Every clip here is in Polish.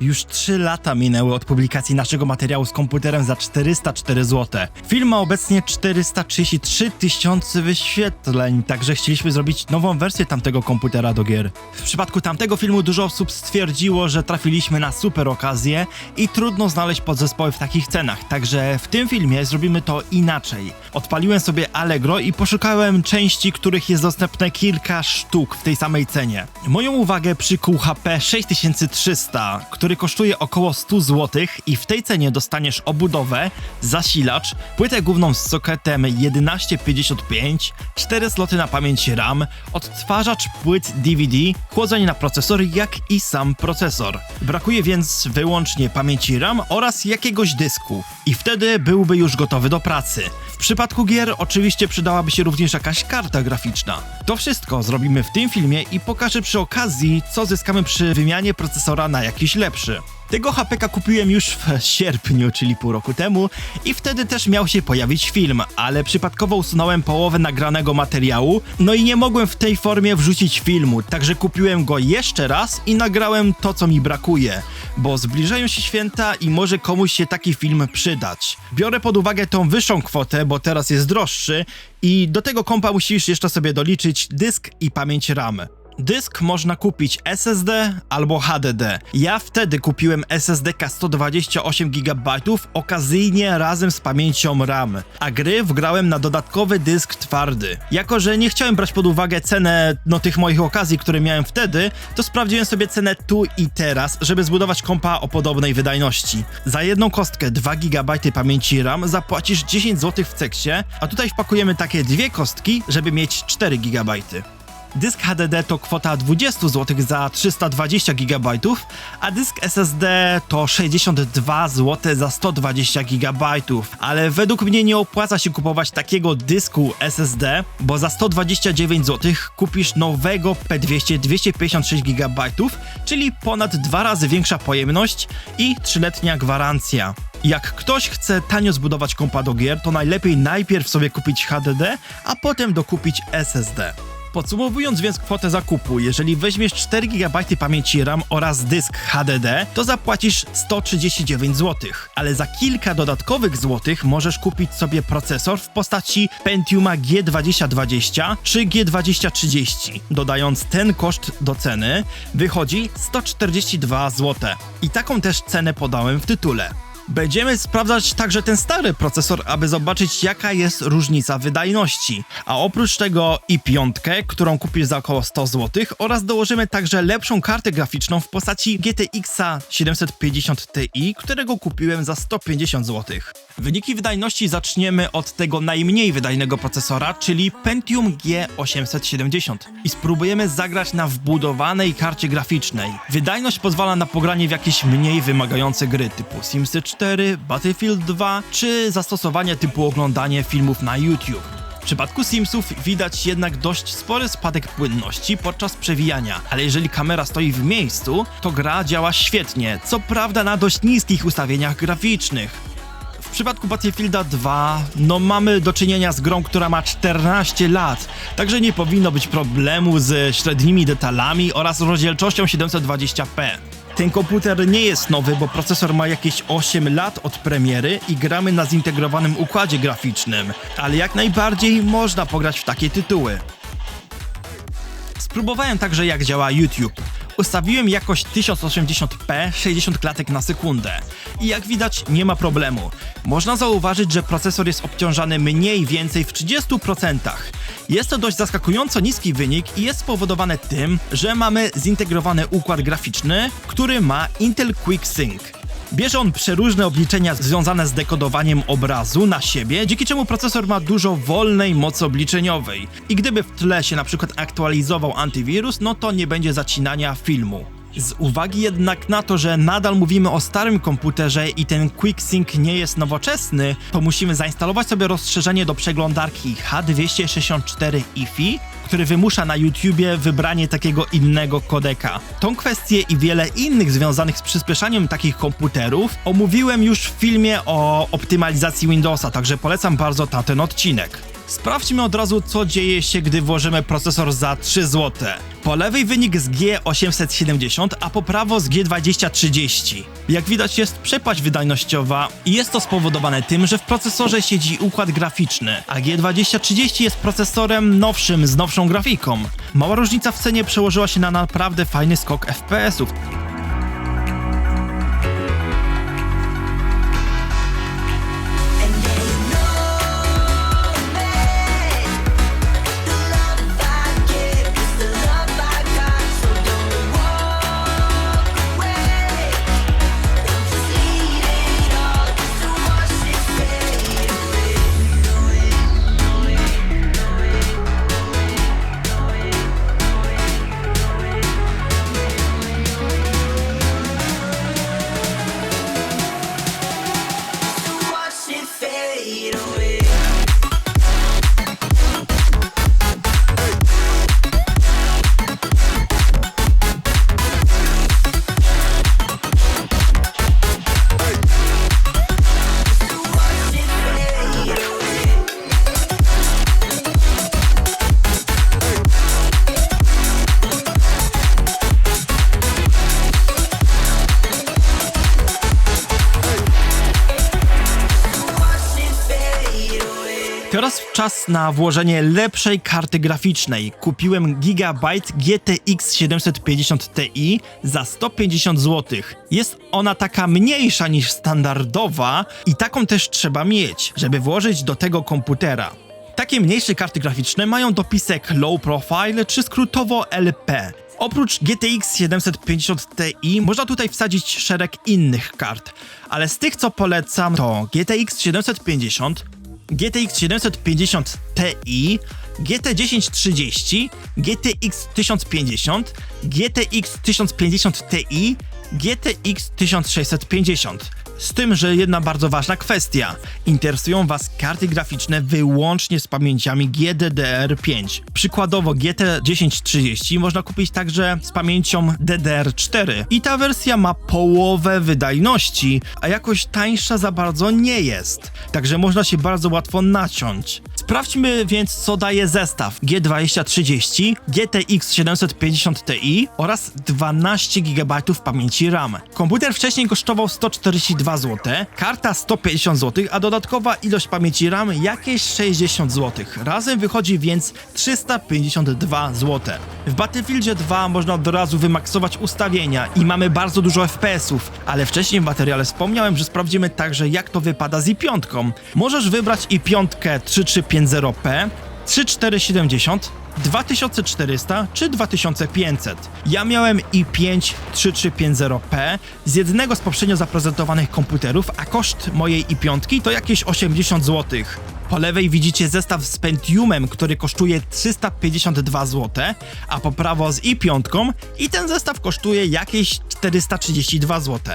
Już 3 lata minęły od publikacji naszego materiału z komputerem za 404 zł. Film ma obecnie 433 tysiące wyświetleń, także chcieliśmy zrobić nową wersję tamtego komputera do gier. W przypadku tamtego filmu dużo osób stwierdziło, że trafiliśmy na super okazję i trudno znaleźć podzespoły w takich cenach, także w tym filmie zrobimy to inaczej. Odpaliłem sobie Allegro i poszukałem części, których jest dostępne kilka sztuk w tej samej cenie. Moją uwagę przykuł HP 6300, który kosztuje około 100 zł i w tej cenie dostaniesz obudowę, zasilacz, płytę główną z sokietem 1155, 4 sloty na pamięć RAM, odtwarzacz płyt DVD, chłodzenie na procesor, jak i sam procesor. Brakuje więc wyłącznie pamięci RAM oraz jakiegoś dysku i wtedy byłby już gotowy do pracy. W przypadku gier oczywiście przydałaby się również jakaś karta graficzna. To wszystko zrobimy w tym filmie i pokażę przy okazji, co zyskamy przy wymianie procesora na jakiś lepszy. Tego HPK kupiłem już w sierpniu, czyli pół roku temu i wtedy też miał się pojawić film, ale przypadkowo usunąłem połowę nagranego materiału, no i nie mogłem w tej formie wrzucić filmu, także kupiłem go jeszcze raz i nagrałem to, co mi brakuje, bo zbliżają się święta i może komuś się taki film przydać. Biorę pod uwagę tą wyższą kwotę, bo teraz jest droższy i do tego kompa musisz jeszcze sobie doliczyć dysk i pamięć RAM. Dysk można kupić SSD albo HDD. Ja wtedy kupiłem SSD 128 GB okazyjnie razem z pamięcią RAM, a gry wgrałem na dodatkowy dysk twardy. Jako, że nie chciałem brać pod uwagę cenę no tych moich okazji, które miałem wtedy, to sprawdziłem sobie cenę tu i teraz, żeby zbudować kompa o podobnej wydajności. Za jedną kostkę 2 GB pamięci RAM zapłacisz 10 zł w ceksie, a tutaj wpakujemy takie dwie kostki, żeby mieć 4 GB. Dysk HDD to kwota 20 zł za 320 GB, a dysk SSD to 62 zł za 120 GB. Ale według mnie nie opłaca się kupować takiego dysku SSD, bo za 129 zł kupisz nowego P200 256 GB, czyli ponad dwa razy większa pojemność i 3-letnia gwarancja. Jak ktoś chce tanio zbudować kompa do gier, to najlepiej najpierw sobie kupić HDD, a potem dokupić SSD. Podsumowując więc kwotę zakupu, jeżeli weźmiesz 4 GB pamięci RAM oraz dysk HDD, to zapłacisz 139 zł, ale za kilka dodatkowych złotych możesz kupić sobie procesor w postaci Pentiuma G2020 czy G2030. Dodając ten koszt do ceny, wychodzi 142 zł. I taką też cenę podałem w tytule. Będziemy sprawdzać także ten stary procesor, aby zobaczyć jaka jest różnica wydajności. A oprócz tego i piątkę, którą kupisz za około 100 zł oraz dołożymy także lepszą kartę graficzną w postaci GTX 750 Ti, którego kupiłem za 150 zł. Wyniki wydajności zaczniemy od tego najmniej wydajnego procesora, czyli Pentium G870 i spróbujemy zagrać na wbudowanej karcie graficznej. Wydajność pozwala na pogranie w jakieś mniej wymagające gry typu Simsy 4, Battlefield 2 czy zastosowanie typu oglądanie filmów na YouTube. W przypadku Simsów widać jednak dość spory spadek płynności podczas przewijania, ale jeżeli kamera stoi w miejscu, to gra działa świetnie, co prawda na dość niskich ustawieniach graficznych. W przypadku Battlefielda 2, no mamy do czynienia z grą, która ma 14 lat, także nie powinno być problemu ze średnimi detalami oraz rozdzielczością 720p. Ten komputer nie jest nowy, bo procesor ma jakieś 8 lat od premiery i gramy na zintegrowanym układzie graficznym, ale jak najbardziej można pograć w takie tytuły. Spróbowałem także jak działa YouTube. Ustawiłem jakość 1080p 60 klatek na sekundę i jak widać nie ma problemu. Można zauważyć, że procesor jest obciążany mniej więcej w 30%. Jest to dość zaskakująco niski wynik i jest spowodowane tym, że mamy zintegrowany układ graficzny, który ma Intel Quick Sync. Bierze on przeróżne obliczenia związane z dekodowaniem obrazu na siebie, dzięki czemu procesor ma dużo wolnej mocy obliczeniowej. I gdyby w tle się na przykład aktualizował antywirus, no to nie będzie zacinania filmu. Z uwagi jednak na to, że nadal mówimy o starym komputerze i ten QuickSync nie jest nowoczesny, to musimy zainstalować sobie rozszerzenie do przeglądarki H264 IFI, który wymusza na YouTubie wybranie takiego innego kodeka. Tą kwestię i wiele innych związanych z przyspieszaniem takich komputerów omówiłem już w filmie o optymalizacji Windowsa, także polecam bardzo na ten odcinek. Sprawdźmy od razu, co dzieje się, gdy włożymy procesor za 3 zł. Po lewej wynik z G870, a po prawo z G2030. Jak widać jest przepaść wydajnościowa i jest to spowodowane tym, że w procesorze siedzi układ graficzny, a G2030 jest procesorem nowszym z nowszą grafiką. Mała różnica w cenie przełożyła się na naprawdę fajny skok FPS-ów. Czas na włożenie lepszej karty graficznej. Kupiłem Gigabyte GTX 750 Ti za 150 zł. Jest ona taka mniejsza niż standardowa i taką też trzeba mieć, żeby włożyć do tego komputera. Takie mniejsze karty graficzne mają dopisek Low Profile czy skrótowo LP. Oprócz GTX 750 Ti można tutaj wsadzić szereg innych kart, ale z tych co polecam to GTX 750, GTX 750 Ti, GT 1030, GTX 1050, GTX 1050 Ti, GTX 1650. Z tym, że jedna bardzo ważna kwestia. Interesują Was karty graficzne wyłącznie z pamięciami GDDR5. Przykładowo GT 1030 można kupić także z pamięcią DDR4. I ta wersja ma połowę wydajności, a jakoś tańsza za bardzo nie jest. Także można się bardzo łatwo naciąć. Sprawdźmy więc, co daje zestaw G2030, GTX 750 Ti oraz 12 GB pamięci RAM. Komputer wcześniej kosztował 142 zł, karta 150 zł, a dodatkowa ilość pamięci RAM jakieś 60 zł. Razem wychodzi więc 352 zł. W Battlefieldzie 2 można od razu wymaksować ustawienia i mamy bardzo dużo FPS-ów, ale wcześniej w materiale wspomniałem, że sprawdzimy także jak to wypada z i5. Możesz wybrać i5 3350p, 3470, 2400 czy 2500. Ja miałem i5 3350p z jednego z poprzednio zaprezentowanych komputerów, a koszt mojej i5 to jakieś 80 zł. Po lewej widzicie zestaw z Pentiumem, który kosztuje 352 zł, a po prawo z i5 i ten zestaw kosztuje jakieś 432 zł.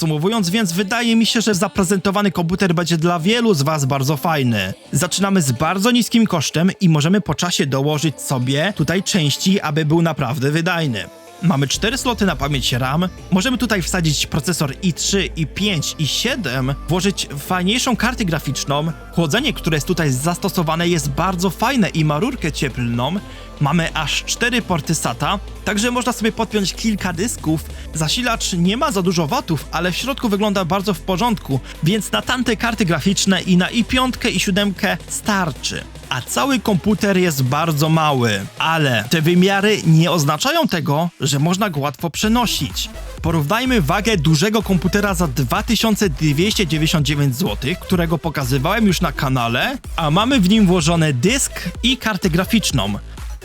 Podsumowując, więc wydaje mi się, że zaprezentowany komputer będzie dla wielu z Was bardzo fajny. Zaczynamy z bardzo niskim kosztem i możemy po czasie dołożyć sobie tutaj części, aby był naprawdę wydajny. Mamy 4 sloty na pamięć RAM, możemy tutaj wsadzić procesor i3, i5, i7, włożyć fajniejszą kartę graficzną, chłodzenie, które jest tutaj zastosowane jest bardzo fajne i ma rurkę cieplną, mamy aż 4 porty SATA, także można sobie podpiąć kilka dysków, zasilacz nie ma za dużo watów, ale w środku wygląda bardzo w porządku, więc na tamte karty graficzne i na i5 i 7 starczy a cały komputer jest bardzo mały. Ale te wymiary nie oznaczają tego, że można go łatwo przenosić. Porównajmy wagę dużego komputera za 2299 zł, którego pokazywałem już na kanale, a mamy w nim włożony dysk i kartę graficzną.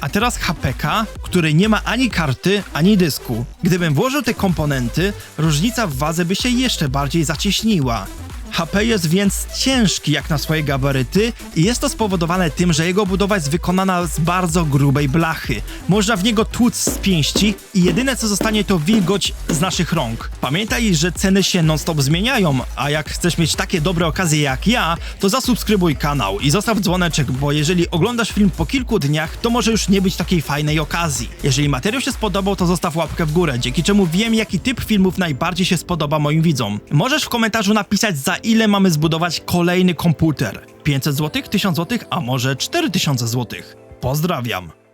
A teraz HPK, który nie ma ani karty, ani dysku. Gdybym włożył te komponenty, różnica w wadze by się jeszcze bardziej zacieśniła. HP jest więc ciężki jak na swoje gabaryty i jest to spowodowane tym, że jego budowa jest wykonana z bardzo grubej blachy. Można w niego tłuc z pięści i jedyne co zostanie to wilgoć z naszych rąk. Pamiętaj, że ceny się non-stop zmieniają, a jak chcesz mieć takie dobre okazje jak ja, to zasubskrybuj kanał i zostaw dzwoneczek, bo jeżeli oglądasz film po kilku dniach, to może już nie być takiej fajnej okazji. Jeżeli materiał się spodobał, to zostaw łapkę w górę, dzięki czemu wiem jaki typ filmów najbardziej się spodoba moim widzom. Możesz w komentarzu napisać za ile mamy zbudować kolejny komputer. 500 zł, 1000 zł, a może 4000 zł. Pozdrawiam.